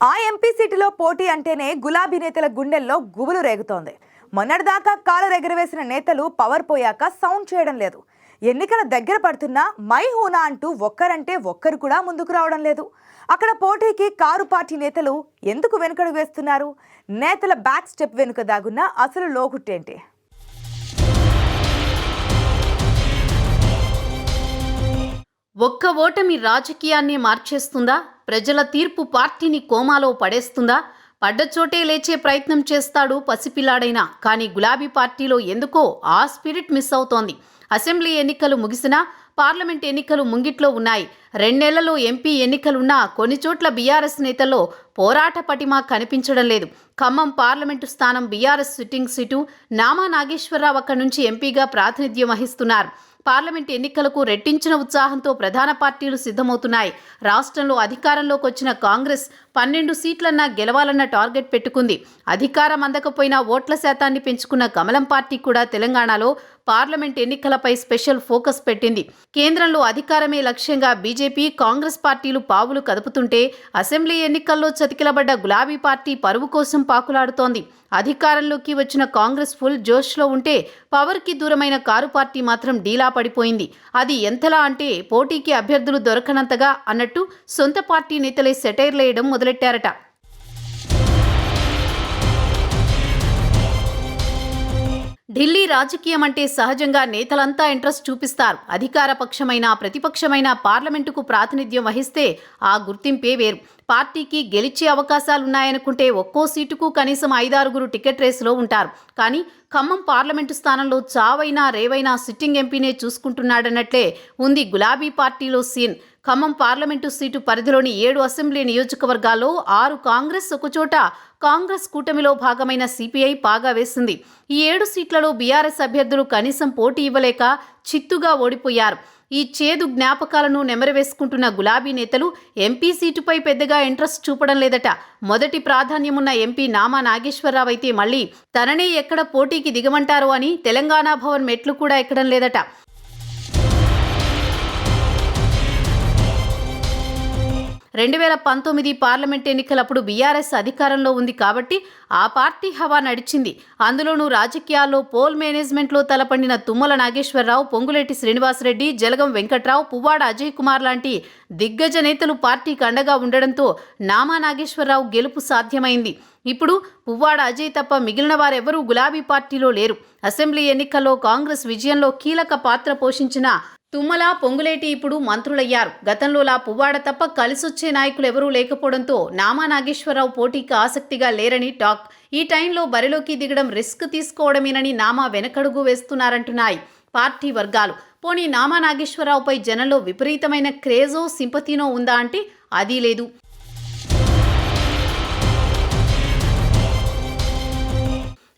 ఆ ఎంపీ సీటులో పోటీ అంటేనే గులాబీ నేతల గుండెల్లో గుబులు రేగుతోంది. మొన్నటిదాకా కాలు ఎగరవేసిన నేతలు పవర్ పోయాక సౌండ్ చేయడం లేదు. ఎన్నికల దగ్గర పడుతున్నా మై హూనా అంటూ ఒక్కరంటే ఒక్కరు కూడా ముందుకు రావడం లేదు. అక్కడ పోటీకి కారు పార్టీ నేతలు ఎందుకు వెనుకడుగు వేస్తున్నారు? నేతల బ్యాక్ స్టెప్ వెనుక దాగున్న అసలు లోగుట్టేంటి ఒక్క ఓటమి రాజకీయాన్ని మార్చేస్తుందా? ప్రజల తీర్పు పార్టీని కోమాలో పడేస్తుందా? పడ్డ చోటే లేచే ప్రయత్నం చేస్తాడు పసిపిల్లాడైనా. కానీ గులాబీ పార్టీలో ఎందుకో ఆ స్పిరిట్ మిస్ అవుతోంది. అసెంబ్లీ ఎన్నికలు ముగిసినా పార్లమెంట్ ఎన్నికలు ముంగిట్లో ఉన్నాయి. రెండేళ్ళలో ఎంపీ ఎన్నికలున్నా కొన్ని చోట్ల బీఆర్ఎస్ నేతల్లో పోరాట పటిమ కనిపించడం లేదు. ఖమ్మం పార్లమెంటు స్థానం BRS sitting seat Nama Nageswara Rao అక్కడి నుంచి ఎంపీగా ప్రాతినిధ్యం వహిస్తున్నారు. పార్లమెంట్ ఎన్నికలకు రెట్టించిన ఉత్సాహంతో ప్రధాన పార్టీలు సిద్ధమవుతున్నాయి. రాష్ట్రంలో అధికారంలోకి వచ్చిన కాంగ్రెస్ పన్నెండు సీట్లన్నా గెలవాలన్న టార్గెట్ పెట్టుకుంది. అధికారం అందకపోయినా ఓట్ల శాతాన్ని పెంచుకున్న కమలం పార్టీ కూడా తెలంగాణలో పార్లమెంట్ ఎన్నికలపై స్పెషల్ ఫోకస్ పెట్టింది. కేంద్రంలో అధికారమే లక్ష్యంగా బీజేపీ కాంగ్రెస్ పార్టీలు పావులు కదుపుతుంటే అసెంబ్లీ ఎన్నికల్లో చతికిలబడ్డ గులాబీ పార్టీ పరువు కోసం పాకులాడుతోంది. అధికారంలోకి వచ్చిన కాంగ్రెస్ ఫుల్ జోష్లో ఉంటే పవర్కి దూరమైన కారు పార్టీ మాత్రం డీలా పడిపోయింది. అది ఎంతలా అంటే పోటీకి అభ్యర్థులు దొరకనంతగా అన్నట్టు సొంత పార్టీ నేతలే సెటైర్లేయడం మొదలెట్టారట. ఢిల్లీ రాజకీయం అంటే సహజంగా నేతలంతా ఇంట్రెస్ట్ చూపిస్తారు. అధికార పక్షమైన ప్రతిపక్షమైన పార్లమెంటుకు ప్రాతినిధ్యం వహిస్తే ఆ గుర్తింపే వేరు. పార్టీకి గెలిచే అవకాశాలున్నాయనుకుంటే ఒక్కో సీటుకు కనీసం ఐదారుగురు టికెట్ రేసులో ఉంటారు. కానీ ఖమ్మం పార్లమెంటు స్థానంలో చావైనా రేవైనా సిట్టింగ్ ఎంపీనే చూసుకుంటున్నాడన్నట్లే ఉంది గులాబీ పార్టీలో సీన్. ఖమ్మం పార్లమెంటు సీటు పరిధిలోని ఏడు అసెంబ్లీ నియోజకవర్గాల్లో ఆరు కాంగ్రెస్ ఒకచోట కాంగ్రెస్ కూటమిలో భాగమైన సిపిఐ పాగా వేసింది. ఈ ఏడు సీట్లలో బీఆర్ఎస్ అభ్యర్థులు కనీసం పోటీ ఇవ్వలేక చిత్తుగా ఓడిపోయారు. ఈ చేదు జ్ఞాపకాలను నెమరవేసుకుంటున్న గులాబీ నేతలు ఎంపీ సీటుపై పెద్దగా ఇంట్రెస్ట్ చూపడం లేదట. మొదటి ప్రాధాన్యమున్న ఎంపీ నామా నాగేశ్వరరావు అయితే మళ్ళీ తననే ఎక్కడ పోటీకి దిగమంటారో అని తెలంగాణ భవన్ మెట్లు కూడా ఎక్కడం లేదట. రెండు వేల పంతొమ్మిది పార్లమెంట్ ఎన్నికలప్పుడు బీఆర్ఎస్ అధికారంలో ఉంది కాబట్టి ఆ పార్టీ హవా నడిచింది. అందులోనూ రాజకీయాల్లో పోల్ మేనేజ్మెంట్లో తలపండిన తుమ్మల నాగేశ్వరరావు పొంగులేటి శ్రీనివాసరెడ్డి జలగం వెంకట్రావు పువ్వాడ అజయ్ కుమార్ లాంటి దిగ్గజ నేతలు పార్టీకి అండగా ఉండడంతో నామా నాగేశ్వరరావు గెలుపు సాధ్యమైంది. ఇప్పుడు పువ్వాడ అజయ్ తప్ప మిగిలిన వారెవరూ గులాబీ పార్టీలో లేరు. అసెంబ్లీ ఎన్నికల్లో కాంగ్రెస్ విజయంలో కీలక పాత్ర పోషించిన తుమ్మల పొంగులేటి ఇప్పుడు మంత్రులయ్యారు. గతంలోలా పువ్వాడ తప్ప కలిసొచ్చే నాయకులు ఎవరూ లేకపోవడంతో నామా నాగేశ్వరరావు పోటీకి ఆసక్తిగా లేరని టాక్. ఈ టైంలో బరిలోకి దిగడం రిస్క్ తీసుకోవడమేనని నామా వెనకడుగు వేస్తున్నారంటున్నాయి పార్టీ వర్గాలు. పోనీ నామా నాగేశ్వరరావుపై జనంలో విపరీతమైన క్రేజో సింపతినో ఉందా అంటే అదీ లేదు.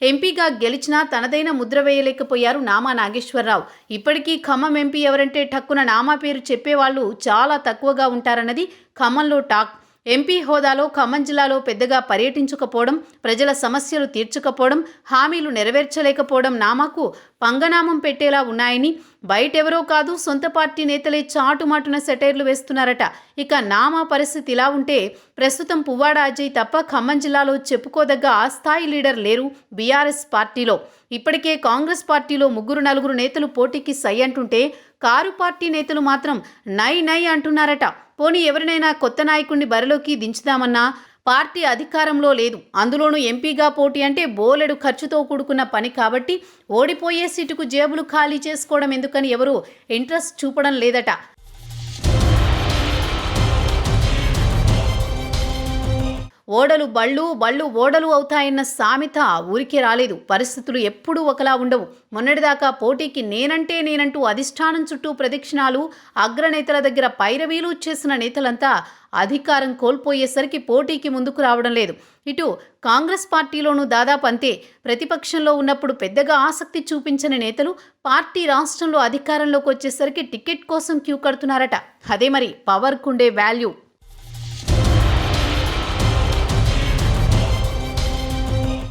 ఎంపీగా గెలిచినా తనదైన ముద్ర వేయలేకపోయారు నామా నాగేశ్వరరావు. ఇప్పటికీ ఖమ్మం ఎంపీ ఎవరంటే ఠక్కున నామా పేరు చెప్పేవాళ్ళు చాలా తక్కువగా ఉంటారన్నది ఖమ్మంలో టాక్. ఎంపీ హోదాలో ఖమ్మం జిల్లాలో పెద్దగా పర్యటించకపోవడం ప్రజల సమస్యలు తీర్చకపోవడం హామీలు నెరవేర్చలేకపోవడం నామాకు పంగనామం పెట్టేలా ఉన్నాయని బయటెవరో కాదు సొంత పార్టీ నేతలే చాటుమాటున సెటైర్లు వేస్తున్నారట. ఇక నామా పరిస్థితి ఇలా ఉంటే ప్రస్తుతం పువ్వాడ అజయ్ తప్ప ఖమ్మం జిల్లాలో చెప్పుకోదగ్గ ఆ స్థాయి లీడర్ లేరు బీఆర్ఎస్ పార్టీలో. ఇప్పటికే కాంగ్రెస్ పార్టీలో ముగ్గురు నలుగురు నేతలు పోటీకి సై అంటుంటే కారు పార్టీ నేతలు మాత్రం నై నై అంటున్నారట. పోనీ ఎవరినైనా కొత్త నాయకుడిని బరిలోకి దించుదామన్నా పార్టీ అధికారంలో లేదు. అందులోనూ ఎంపీగా పోటీ అంటే బోలెడు ఖర్చుతో కూడుకున్న పని కాబట్టి ఓడిపోయే సీటుకు జేబులు ఖాళీ చేసుకోవడం ఎందుకని ఎవరు ఇంట్రెస్ట్ చూపడం లేదట. ఓడలు బళ్ళు బళ్ళు ఓడలు అవుతాయన్న సామెత ఊరికే రాలేదు. పరిస్థితులు ఎప్పుడూ ఒకలా ఉండవు. మొన్నటిదాకా పోటీకి నేనంటే నేనంటూ అధిష్టానం చుట్టూ ప్రదక్షిణాలు అగ్రనేతల దగ్గర పైరవీలు చేసిన నేతలంతా అధికారం కోల్పోయేసరికి పోటీకి ముందుకు రావడం లేదు. ఇటు కాంగ్రెస్ పార్టీలోనూ దాదాపు అంతే. ప్రతిపక్షంలో ఉన్నప్పుడు పెద్దగా ఆసక్తి చూపించని నేతలు పార్టీ రాష్ట్రంలో అధికారంలోకి వచ్చేసరికి టికెట్ కోసం క్యూ కడుతున్నారట. అదే మరి పవర్కుండే వాల్యూ.